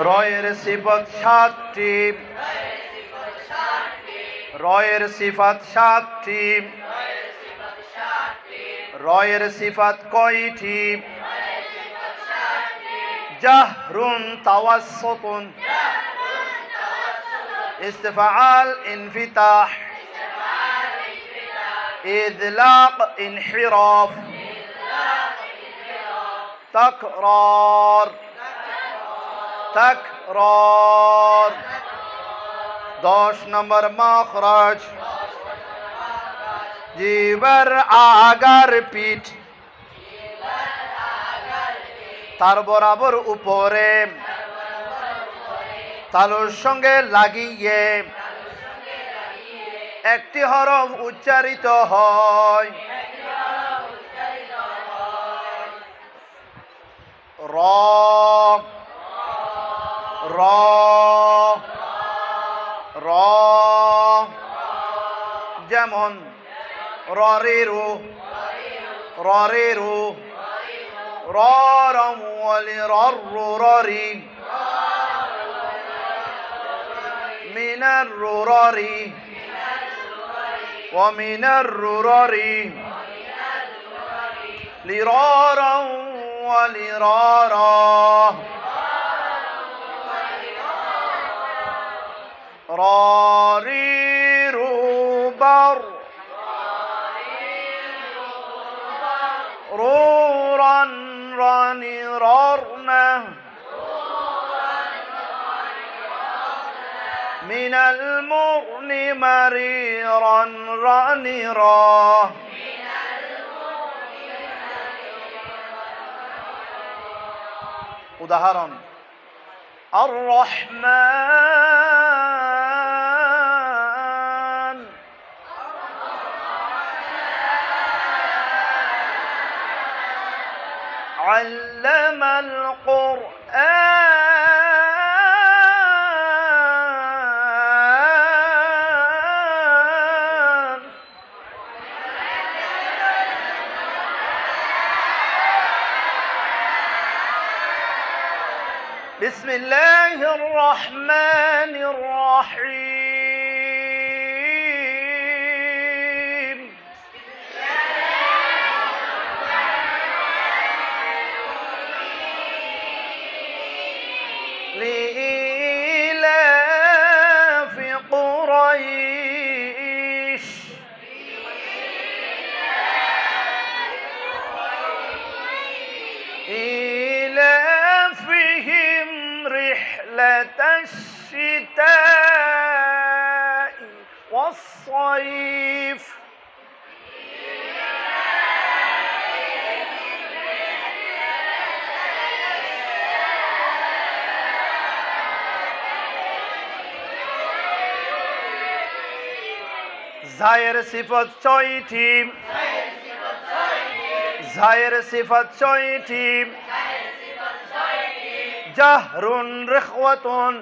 রয়ের সিফত সাতটি রয়ের সিফাত সাতটি রয়ের সিফাত কয়টি জাহরুন তাওয়াসসুতুন استفعال انفتاح إذلاق انحراف تكرار তাকরার। দশ নম্বর মখরাজ। জীবর আগার পিঠ। তার বরাবর উপরে। তালুর সঙ্গে লাগিয়ে। একটি হরফ উচ্চারিত হয়। রা। را. را. جمع. راريرو. راريرو. رارا ولرر راري. من الررار ومن الررار لرارا ولرارا. راري روبر رورا راني رارنا من المغن مريرا رانرا উদাহরণ الرحمن علم القرآن. بسم الله الرحمن الرحيم. لإيلاف قريش. إيلافهم رحلة الشتاء والصيف. জায়ের সিফত ছয়টি জায়ের সিফত ছয়টি জাহরুন রেখওয়াতুন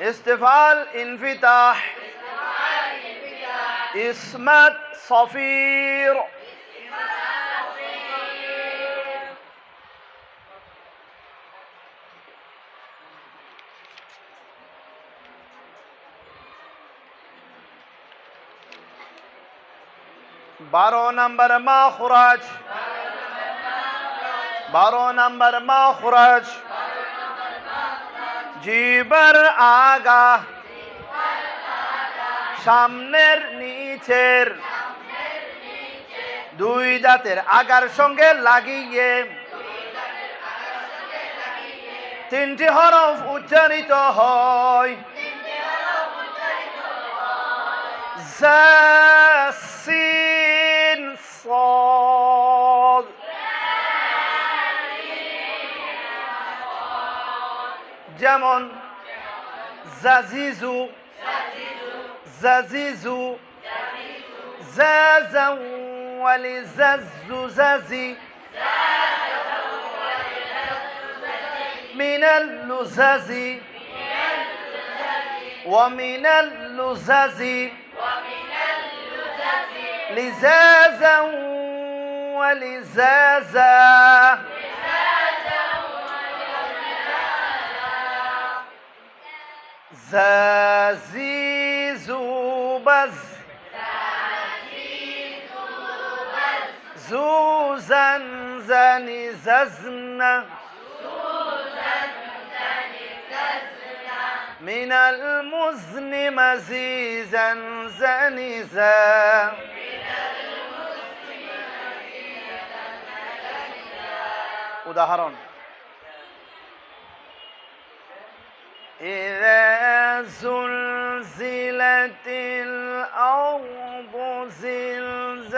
ইস্তেফাল ইনফিতাহ ইসমাত সফির বারো নম্বর মাখরাজ বারো নম্বর মাখরাজ জিবার আগা। সামনের নিচের। দুই দাঁতের আগার সঙ্গে লাগিয়ে। তিনটি হরফ উচ্চারিত হয়। زا যেমন জাজিজু জাজিজু زازا ولزز زازي من اللزاز ومن اللزاز لزازا ولزازا زازي زوبز زوزن زني ززنا من المزن مزيزا زنزا উদাহরণ إذا زلزلت الأرض زلزالها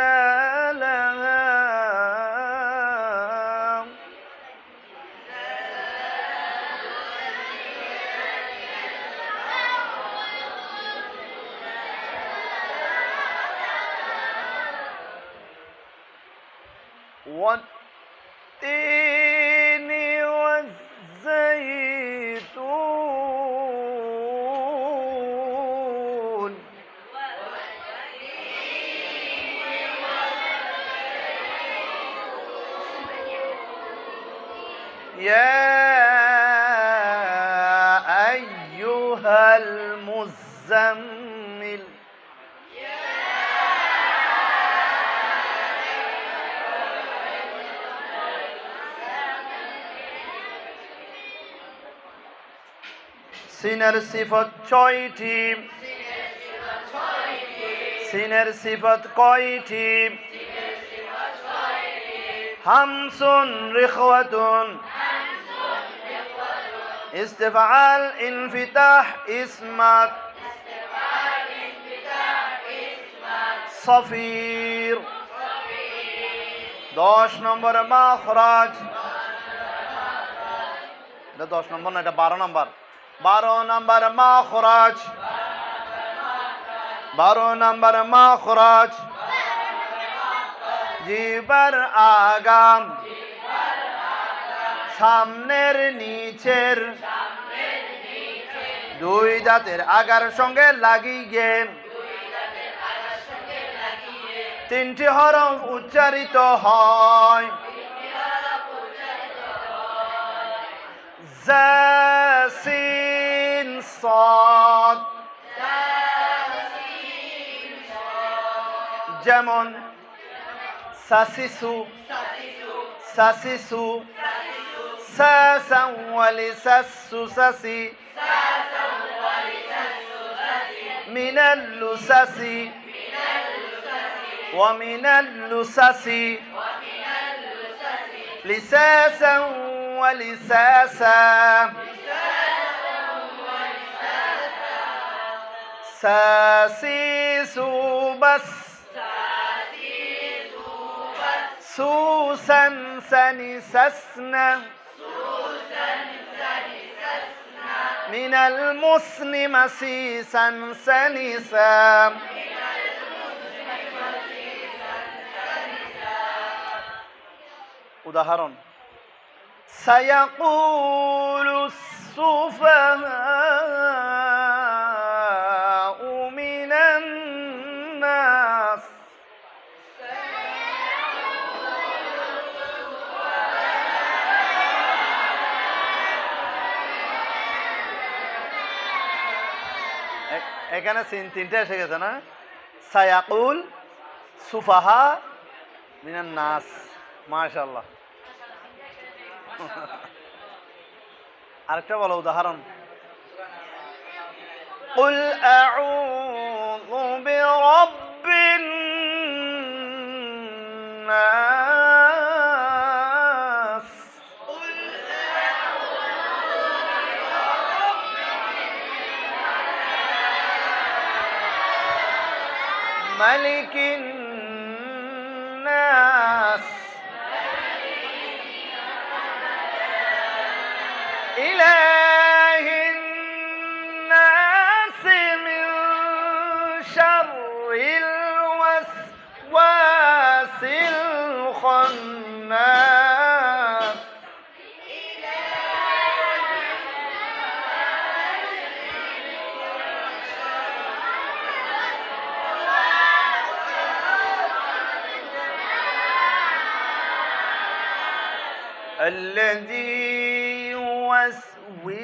সিনের সিফত ছয়টি। সিনের সিফত কয়টি? হামসুন রিখওয়াতুন। ইস্তেফাল ইনফিতাহ ইসমাত। সফির। দশ নম্বর মাখরাজ। এটা দশ নম্বর না, এটা বারো নম্বর। বারো নম্বর মাখরাজ বারো নম্বর মাখরাজ জিবার আগাম। সামনের নিচের। দুই জাতের আগার সঙ্গে লাগিয়ে। তিনটি হরফ উচ্চারিত হয়। সদ যেমন সাসিসু সাসিসু ساسا ولسس سسي من اللسس ومن اللسس لساسا ولساسا ساسيس بس سوسا سنسسنا من المسن مسيسا سنسا উদাহরণ سيقول السفهاء এখানে সিন তিনটে এসে গেছে না সায়াকুল সুফাহা মিনান নাস মাশাল্লাহ আরেকটা বলো উদাহরণ قل أعوذ برب ملك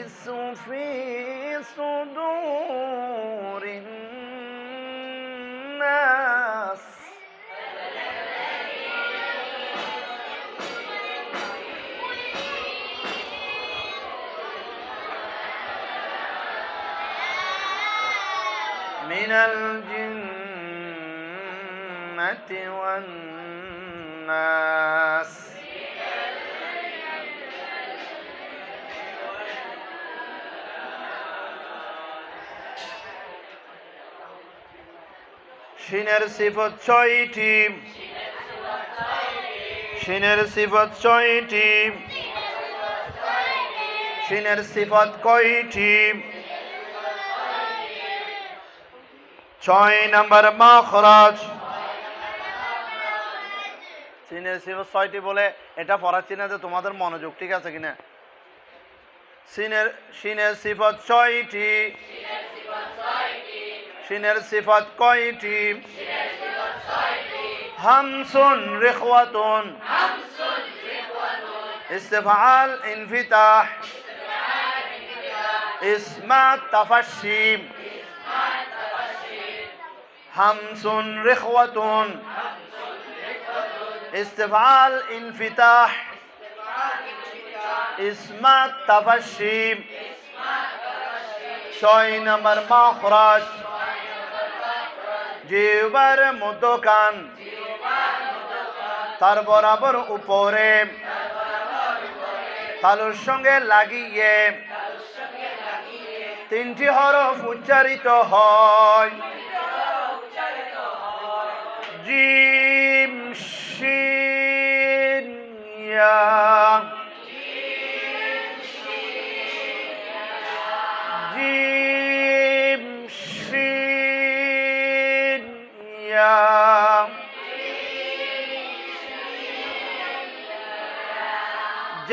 يوسوس في صدور الناس من الجنة والناس সিনের সিফত ছয়টি। সিনের সিফত ছয়টি। সিনের সিফত কয়টি? ছয় নম্বর মাখরাজ। সিনের সিফত ছয়টি বলে এটা পড়াচ্ছি না যে তোমাদের মনোযোগ ঠিক আছে কিনা? সিনের সিনের সিফত ছয়টি। শিনের সিফাত কয়টি? হামসুন রেখওয়াতুন। ইস্তেফাল ইনফিতাহ। ইসমা তাফাসিম হামসুন রেখওয়াতুন। ইস্তেফাল ইনফিতাহ। ইসমা তাফাসিম ছয় নম্বর মাখরাজ। জিহ্বার কান তার বরাবর উপরে। তালুর সঙ্গে লাগিয়ে। তিনটি হরফ উচ্চারিত হয়।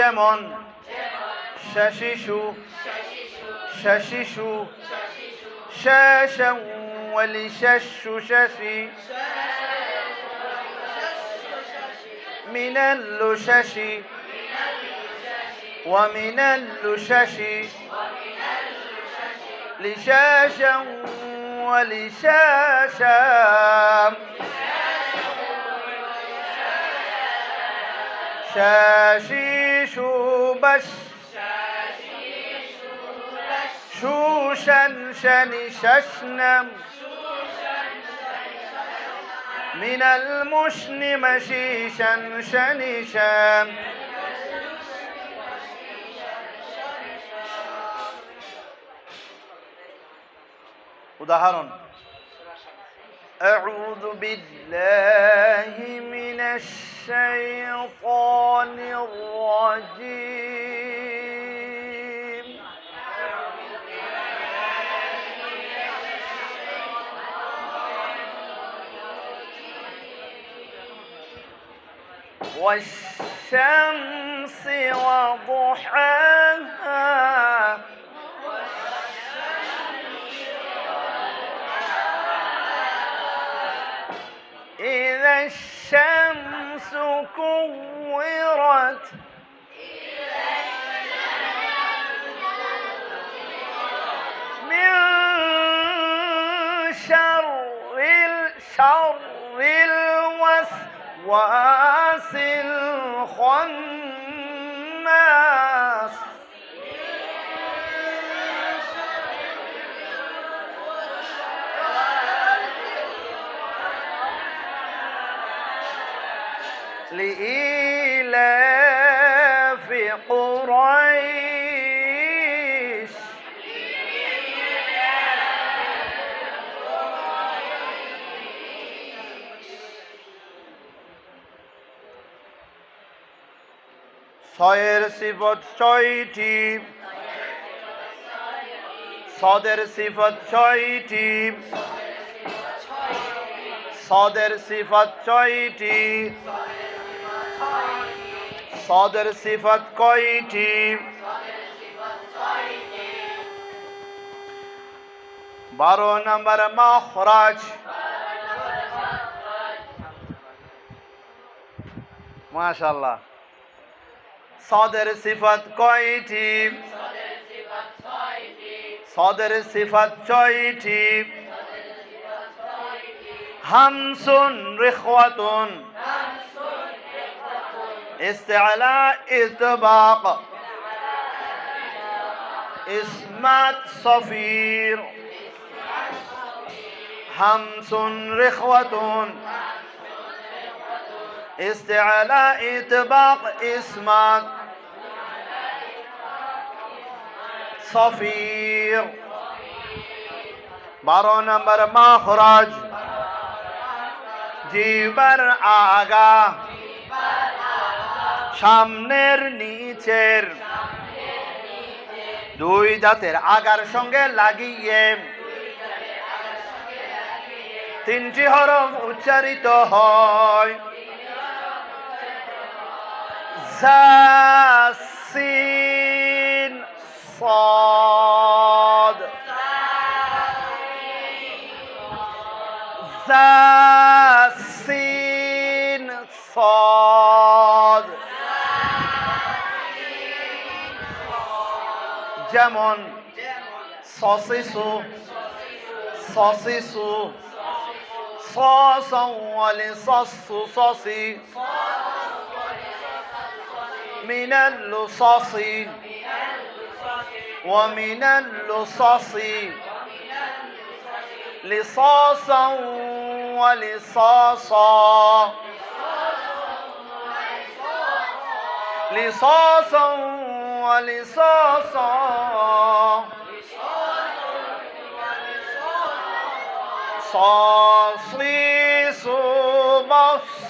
যেমন শশিশু শশিশু شاشا ولشش ششي من اللشش ومن اللشش لشاشا ولشاشا شاشيش بش شوشا شن ششنم من المشن مشيشا شنشا উদাহরণ أعوذ بالله من الشيطان الرجيم. والشمس وضحاها الشمس كورت. من شر الشر الوسواس الخناس. لإيلاف قريش ছয়ের সিফত ছয়টি সদের সিফত ছয়টি সদের সিফত ছয়টি সদের সিফাত কয়টি? বারো নম্বর মহরাজ মাশাল্লাহ সদের সিফাত কয়টি? সদের সিফাত ছয়টি। হামসুন রেখাতুন استعلاء إطباق إسمات صفير. همس رخوة. استعلاء إطباق إسمات صفير. بارو نمبر ماخراج. جيبر آغا. সামনের নিচের দুই দাঁতের আগার সঙ্গে লাগিয়ে তিনটি হরফ উচ্চারিত হয়। زا যেমন সসিসু সসিসু صاصا ولصص صصي من اللصص ومن اللصص لصاصا ولصاصا لصاصا ولصاصا صاصيص بص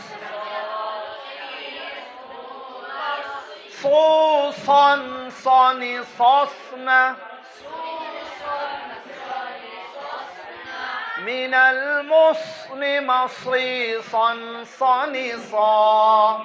صوصا صن صصن من المصن مصيصا صنصا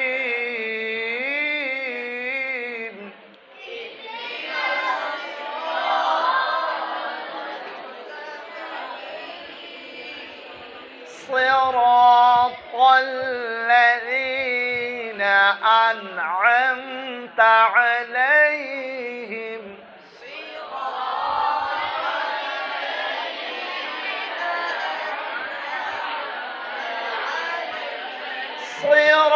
صراط الذين أنعمت عليهم. صراط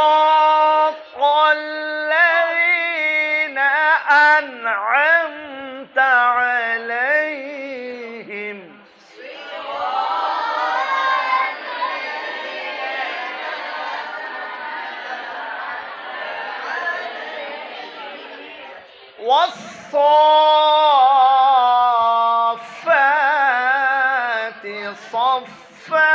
والصافات صفا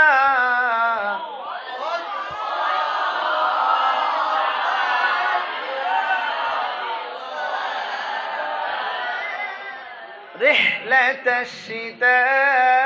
رحلة الشتاء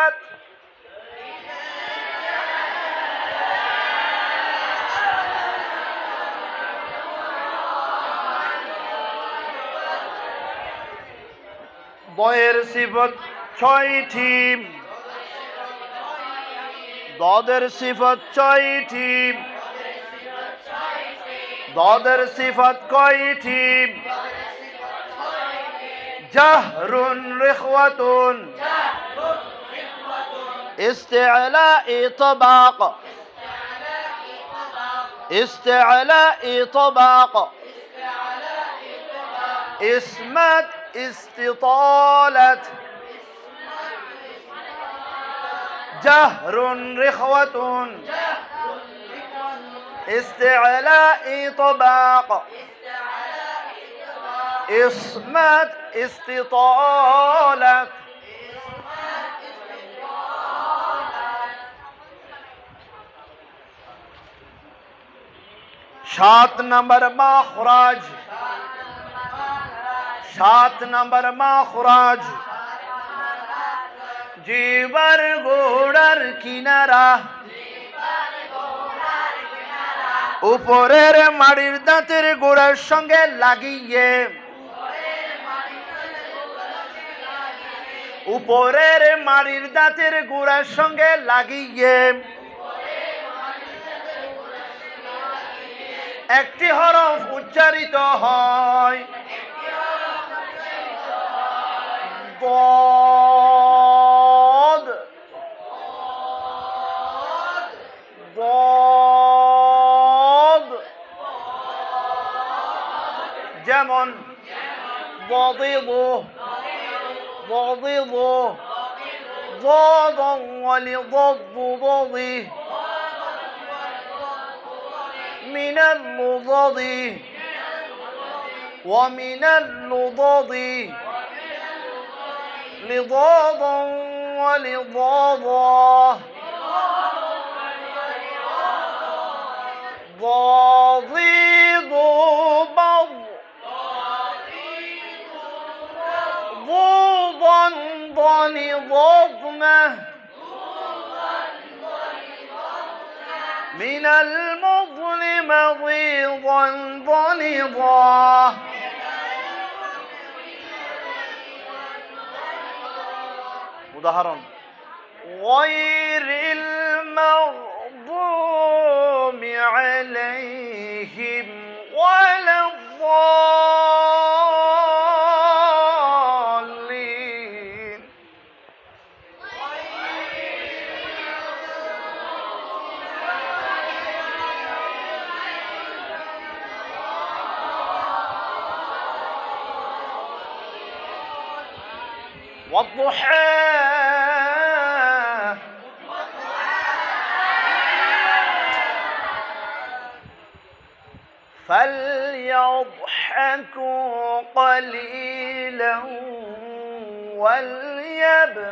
ধন্যবাদ। বয়ের সিফত ছয়টি দদের সিফত ছয়টি দদের সিফত কয়টি জাহরুন রেখওয়াতুন। জাহরুন استعلاء طباق. استعلاء طباق. اسمت استطالة جهر رخوة. استعلاء طباق. اسمت استطالة সাত নম্বর মাখরাজ। সাত নম্বর মাখরাজ। জীবর গোড়ার কিনারা। উপরের মাড়ির দাঁতের গোড়ার সঙ্গে লাগিয়ে। উপরের মাড়ির দাঁতের গোড়ার সঙ্গে লাগিয়ে। একটি হরফ উচ্চারিত হয় ضاد ضاد যেমন ضضض ضضض ضاضا ولضض ضضي من اللضض ومن اللضض لضاضا ولضاضا ضاضيض بض. ضوضا ضنضضنه من المضض المظلم ضيضا ضنضا উদাহরণ غير المغضوب عليهم والضحى فليضحكوا قليلا وليبكوا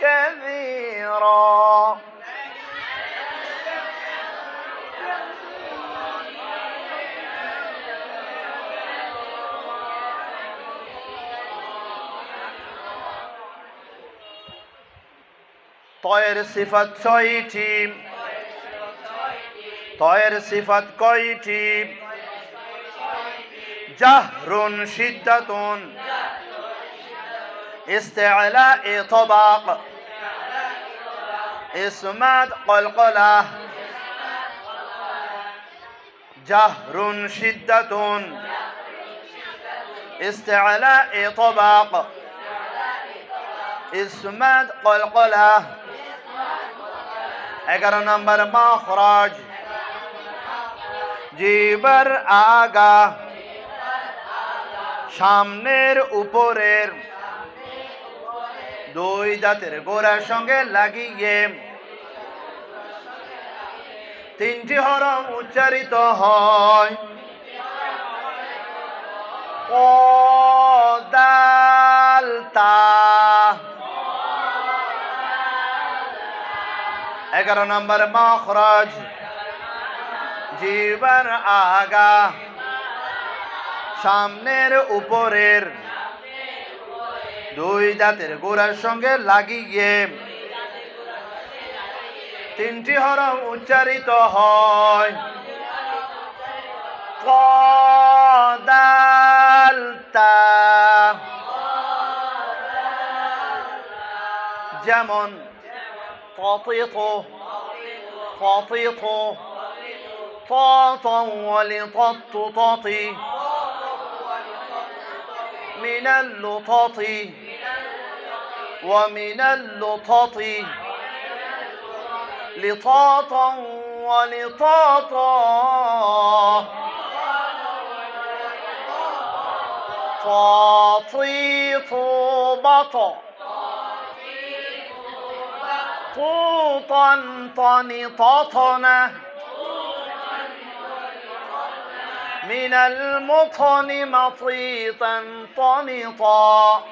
كثيرا তয়ের সিফাত ছয়টি তয়ের সিফাত কয়টি জাহরুন শিদ্দাতুন استعلاء طبق اسمات قلقلة جهر شدة استعلاء طبق اسمات قلقلة এগারো নম্বর মাখরাজ। জিবার আগা। সামনের উপরের। দুই দাঁতের গোড়ার সঙ্গে লাগিয়ে। তিনটি হরম উচ্চারিত হয়। ও দাল তা এগারো নম্বর মখরজ। জীবন আগা। সামনের উপরের। দুই দাঁতের গোড়ার সঙ্গে লাগিয়ে। তিনটি হরম উচ্চারিত হয়। কদাল তা যেমন تطيط تطيط طاطا ولطط تطي من اللطط ومن اللطط لطاطا ولطاطا. تطيط بطا. طوطا طنططنة من المطن مطيطا طنطا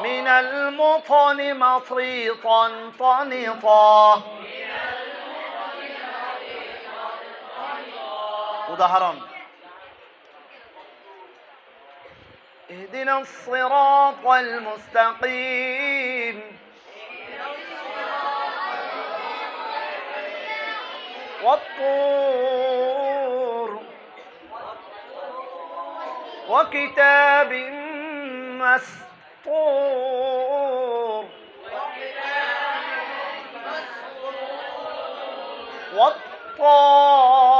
من المطن مطيطا طنطا উদাহরণ اهدنا الصراط المستقيم. والطور. وكتاب مسطور. والطارق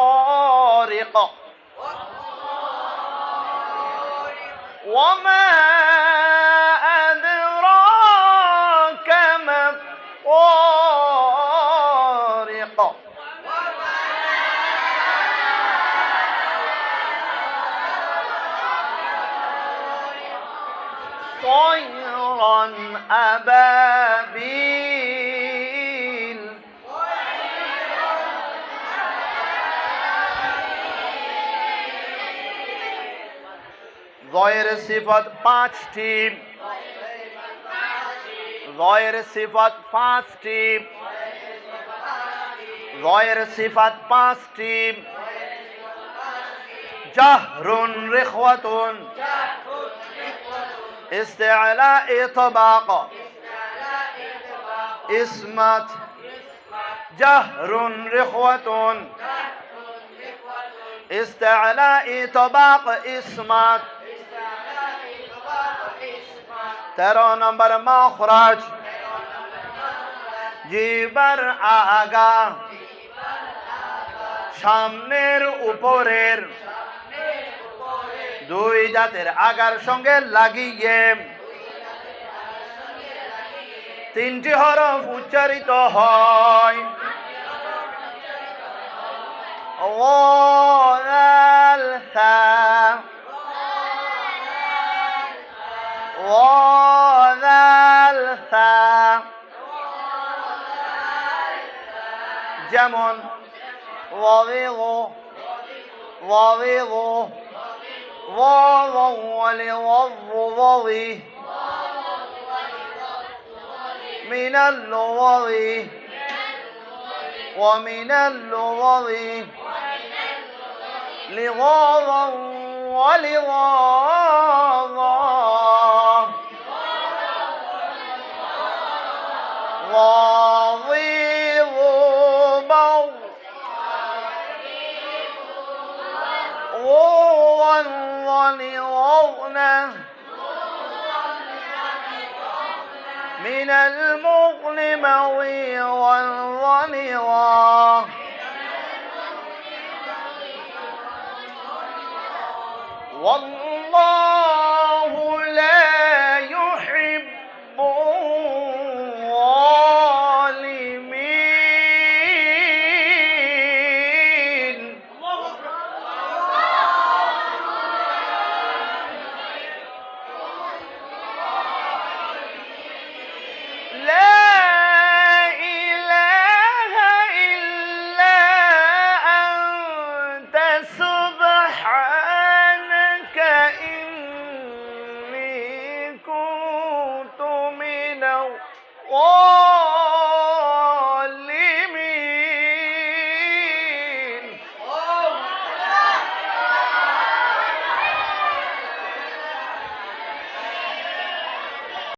وما أدراك ما الطارق طيرا أبابيل ضير صفات পাঁচটি ضير صفات পাঁচটি ضير صفات পাঁচটি جهر رخوة استعلاء طباق اسمت جهر رخوة استعلاء طباق اسمت তেরো নম্বর মখরাজ। জিবার আগা। সামনের উপরের। দুই জাতের আগার সঙ্গে লাগিয়ে। তিনটি হরফ উচ্চারিত হয়। ওয়াল جم وضيض وضيض ضاضا ولضض ضضي من اللضض ومن اللضض لضاضا ولضاضا من المغل موي ونرا والله